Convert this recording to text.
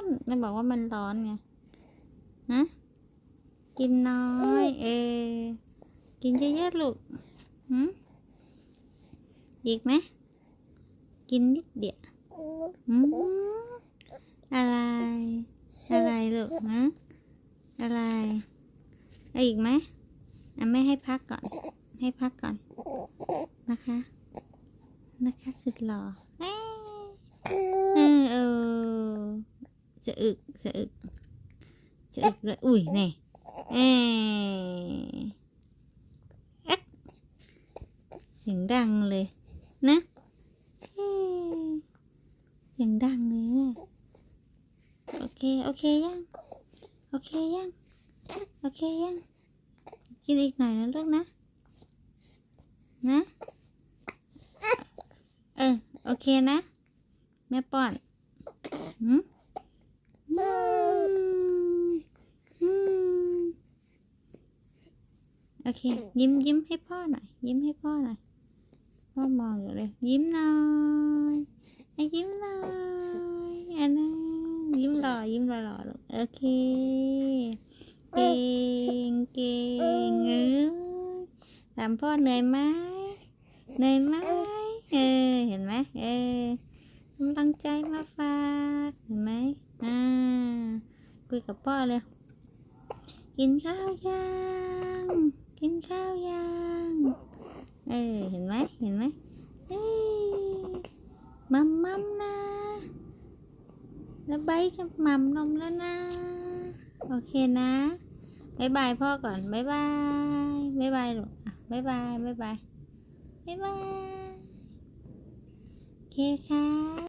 อนไม่บอกว่ามันร้อนไงฮะกินน้อย เออ กินเยอะๆลูกหืมอีกไหม กินนิดเดียวอืมอะไร อะไรลูกฮะอะไรเอาอีกไหมอะไม่ให้พักก่อน ให้พักก่อน นะคะ นะคะสุดหล่ออเออ จะอึกจะอึกจะอึกเลยอุ้ยนี่เอ้ยเอ๊ะเสียงดังเลยนะเอ้ยเสียงดังเลยเนี่ยโอเคโอเคยังโอเคยังโอเคยังกินอีกหน่อยนะลูกนะนะเออโอเคนะแม่ป้อนหืมอืมอืม โอเค ยิ้มยิ้มให้พ่อหน่อย ยิ้มให้พ่อหน่อย พ่อมองอยู่เลย ยิ้มหน่อยให้ยิ้มหน่อยอันนั้นยิ้มหล่อยิ้มหล่อหล่อลูกโอเค เก่งเก่งเออถามพ่อเหนื่อยไหมเหนื่อยไหมเออ เห็นไหมเออกำลังใจมาฝาก เห็นไหม กับพ่อเลย กินข้าวยัง กินข้าวยัง เออเห็นไหมเห็นไหมเอ้ยมัมมัมนะแล้วใบจะมัมนมแล้วนะ โอเคนะบายบายพ่อก่อนบายบายบายบายลูกบายบายบายบายบายบายโอเคค่ะ